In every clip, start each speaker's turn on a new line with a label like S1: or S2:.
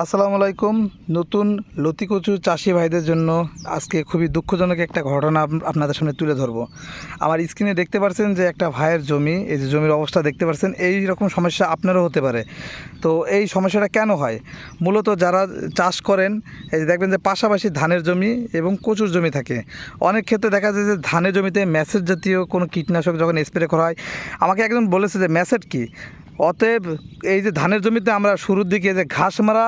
S1: আসসালামু আলাইকুম। নতুন লতিকচু চাষি ভাইদের জন্য আজকে খুবই দুঃখজনক একটা ঘটনা আপনাদের সামনে তুলে ধরবো। আমার স্ক্রিনে দেখতে পাচ্ছেন যে একটা ভাইয়ের জমি, এই যে জমির অবস্থা দেখতে পাচ্ছেন এই রকম সমস্যা আপনারও হতে পারে। তো এই সমস্যাটা কেন হয়? মূলত যারা চাষ করেন, এই যে দেখবেন যে পাশাপাশি ধানের জমি এবং কচুর জমি থাকে। অনেক ক্ষেত্রে দেখা যায় যে ধানের জমিতে ম্যাসেজ জাতীয় কোনো কীটনাশক যখন স্প্রে করা হয়, আমাকে একজন বলেছে যে ম্যাসেজ কি? অতএব এই যে ধানের জমিতে আমরা শুরুর দিকে যে ঘাস মারা,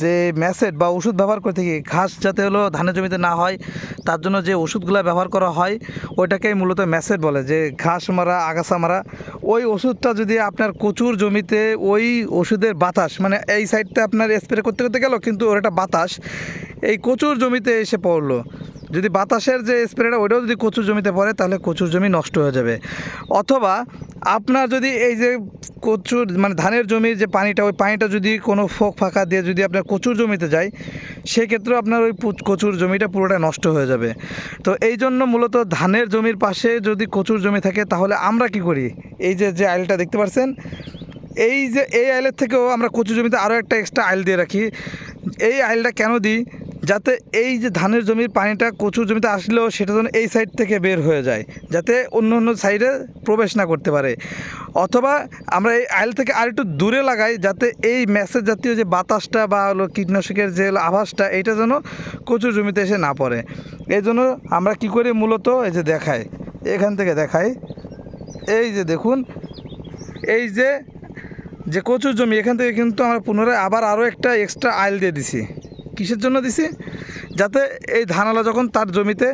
S1: যে ম্যাসেট বা ওষুধ ব্যবহার করে থাকি, ঘাস যাতে হলো ধানের জমিতে না হয়, তার জন্য যে ওষুধগুলো ব্যবহার করা হয়, ওইটাকেই মূলত ম্যাসেট বলে, যে ঘাস মারা, আগাছা মারা। ওই ওষুধটা যদি আপনার কচুর জমিতে ওই ওষুধের বাতাস মানে এই সাইডটা আপনার স্প্রে করতে করতে গেল, কিন্তু ওর একটা বাতাস, এই কচুর জমিতে এসে পড়ল। যদি বাতাসের যে স্প্রেটা, ওইটাও যদি কচুর জমিতে পড়ে, তাহলে কচুর জমি নষ্ট হয়ে যাবে। অথবা আপনার যদি এই যে কচুর মানে ধানের জমির যে পানিটা, ওই পানিটা যদি কোনো ফোক ফাঁকা দিয়ে যদি আপনার কচুর জমিতে যায়, সেক্ষেত্রেও আপনার ওই কচুর জমিটা পুরোটা নষ্ট হয়ে যাবে। তো এই জন্য মূলত ধানের জমির পাশে যদি কচুর জমি থাকে, তাহলে আমরা কি করি? এই যে যে আইলটা দেখতে পাচ্ছেন এই যে, এই আইলের থেকেও আমরা কচু জমিতে আরও একটা এক্সট্রা আইল দিয়ে রাখি। এই আইলটা কেন দিই? যাতে এই যে ধানের জমির পানিটা কচুর জমিতে আসলেও সেটা যেন এই সাইড থেকে বের হয়ে যায়, যাতে অন্য অন্য সাইডে প্রবেশ না করতে পারে। অথবা আমরা এই আইল থেকে আর একটু দূরে লাগাই, যাতে এই ম্যাসেজ জাতীয় যে বাতাসটা বা হলো কীটনাশকের যে আভাসটা, এইটা যেন কচুর জমিতে এসে না পড়ে। এই জন্য আমরা কী করি মূলত, এই যে দেখাই, এখান থেকে দেখাই। এই যে দেখুন, এই যে যে কচুর জমি, এখান থেকে কিন্তু আমরা পুনরায় আবার আরও একটা এক্সট্রা আইল দিয়ে দিছি। কিসের জন্য দিছি? যাতে এই ধানালা যখন তার জমিতে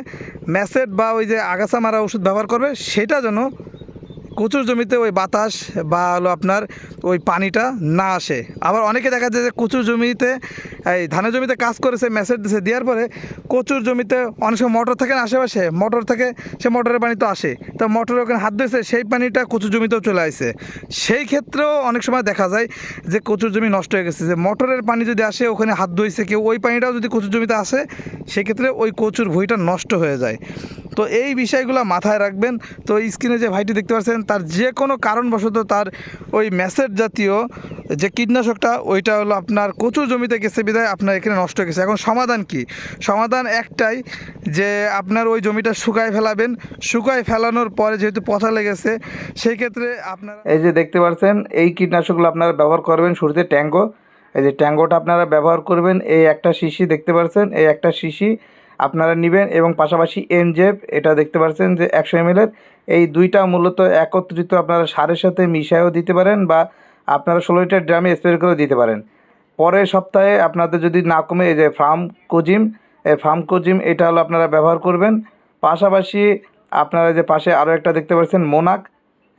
S1: ম্যাসেট বা ওই যে আগাছা মারা ওষুধ ব্যবহার করবে, সেটা যেন কচুর জমিতে ওই বাতাস বা হলো আপনার ওই পানিটা না আসে। আবার অনেকে দেখা যায় যে কচুর জমিতে, এই ধানের জমিতে কাজ করেছে মেসেজ দিয়েছে দেওয়ার পরে কচুর জমিতে অনেক সময় মোটর থাকে না আশেপাশে মোটর থেকে, সে মোটরের পানি তো আসে। তো মোটরের ওখানে হাত দিয়েছে সেই পানিটা কচুর জমিতেও চলে আসে সেই ক্ষেত্রেও অনেক সময় দেখা যায় যে কচুর জমি নষ্ট হয়ে গেছে। যে মোটরের পানি যদি আসে, ওখানে হাত ধুইছে কেউ, ওই পানিটাও যদি কচুর জমিতে আসে সেক্ষেত্রে ওই কচুর ভুঁইটা নষ্ট হয়ে যায়। তো এই বিষয়গুলো মাথায় রাখবেন। তো স্ক্রিনে যে ভাইটি দেখতে পাচ্ছেন তার যে কোনো কারণবশত তার ওই ম্যাসেজ জাতীয় যে কীটনাশকটা, ওইটা হলো আপনার কচুর জমিতে গেছে, বিধায় আপনার এখানে নষ্ট গেছে। এখন সমাধান কি? সমাধান একটাই যে আপনার ওই জমিটা শুকায় ফেলাবেন। শুকায় ফেলানোর পরে যেহেতু পচা লেগেছে, সেই ক্ষেত্রে আপনার এই যে দেখতে পাচ্ছেন এই কীটনাশকগুলো আপনারা ব্যবহার করবেন শুরুতে ট্যাঙ্গো। এই যে ট্যাঙ্গোটা আপনারা ব্যবহার করবেন, এই একটা শিশি দেখতে পাচ্ছেন এই একটা শিশি আপনারা নেবেন এবং পাশাপাশি এনজেপ, এটা দেখতে পাচ্ছেন যে একশো এমএলের এই দুইটা মূলত একত্রিত আপনারা সারের সাথে মিশায়েও দিতে পারেন বা আপনারা ষোলো লিটার ড্রামে স্প্রে করেও দিতে পারেন। পরের সপ্তাহে আপনাদের যদি না কমে, এই যে ফার্ম কোজিম এই ফার্ম কোজিম এটা হলো আপনারা ব্যবহার করবেন। পাশাপাশি আপনারা যে পাশে আরও একটা দেখতে পাচ্ছেন মোনাক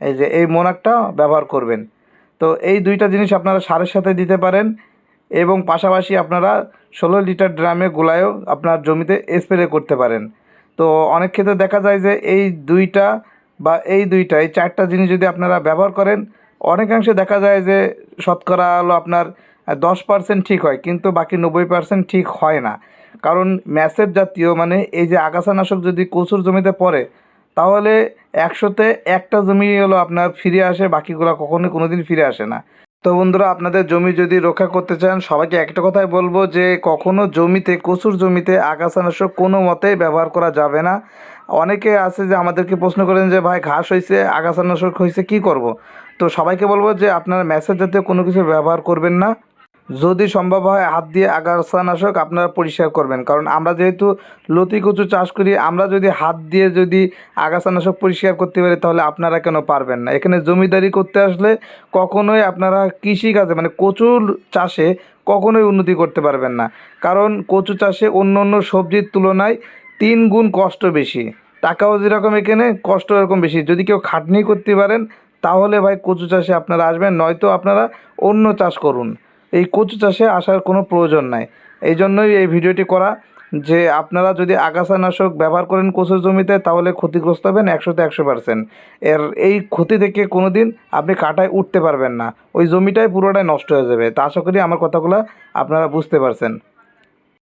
S1: এই যে এই মোনাকটা ব্যবহার করবেন। তো এই দুইটা জিনিস আপনারা সারের সাথে দিতে পারেন। এবং পাশাপাশি আপনারা ষোলো লিটার ড্রামে গোলায়ও আপনার জমিতে স্প্রে করতে পারেন। তো অনেক ক্ষেত্রে দেখা যায় যে এই দুইটা বা এই দুইটা, এই চারটা জিনিস যদি আপনারা ব্যবহার করেন, অনেকাংশে দেখা যায় যে শতকরা হলো আপনার দশ পার্সেন্ট ঠিক হয়, কিন্তু বাকি নব্বই পার্সেন্ট ঠিক হয় না। কারণ ম্যাসের জাতীয় মানে এই যে আগাছানাশক যদি কচুর জমিতে পড়ে, তাহলে একশোতে একটা জমি হলো আপনার ফিরে আসে, বাকিগুলো কখনোই কোনো দিন ফিরে আসে না। তো বন্ধুরা, আপনাদের জমি যদি রক্ষা করতে চান, সবাইকে একটা কথাই বলব যে, কখনো জমিতে, কচুর জমিতে আগাছানাশক কোনো মতেই ব্যবহার করা যাবে না। অনেকে আছে যে, আমাদেরকে প্রশ্ন করেন যে, ভাই, ঘাস হয়েছে আগাছানাশক হয়েছে কি করব? তো সবাইকে বলব যে, আপনারা ম্যাসেজ জাতীয় কোনো কিছু ব্যবহার করবেন না। যদি সম্ভব হয়, হাত দিয়ে আগাছানাশক আপনারা পরিষ্কার করবেন। কারণ আমরা যেহেতু লতি কচু চাষ করি, আমরা যদি হাত দিয়ে যদি আগাছানাশক পরিষ্কার করতে পারি, তাহলে আপনারা কেন পারবেন না? এখানে জমিদারি করতে আসলে কখনোই আপনারা কৃষিকাজে মানে কচুর চাষে কখনোই উন্নতি করতে পারবেন না। কারণ কচু চাষে অন্য অন্য সবজির তুলনায় তিন গুণ কষ্ট বেশি। টাকাও যেরকম এখানে কষ্ট এরকম বেশি। যদি কেউ খাটনি করতে পারেন, তাহলে ভাই কচু চাষে আপনারা আসবেন, নয়তো আপনারা অন্য চাষ করুন। এই কচু চাষে আসার কোনো প্রয়োজন নাই। এই জন্যই এই ভিডিওটি করা যে আপনারা যদি আগাছানাশক ব্যবহার করেন কচুর জমিতে, তাহলে ক্ষতিগ্রস্ত হবেন একশোতে একশো পার্সেন্ট এর এই ক্ষতি থেকে কোনো দিন আপনি কাটায় উঠতে পারবেন না। ওই জমিটাই পুরোটাই নষ্ট হয়ে যাবে। তা আশা করি আমার কথাগুলো আপনারা বুঝতে পারছেন।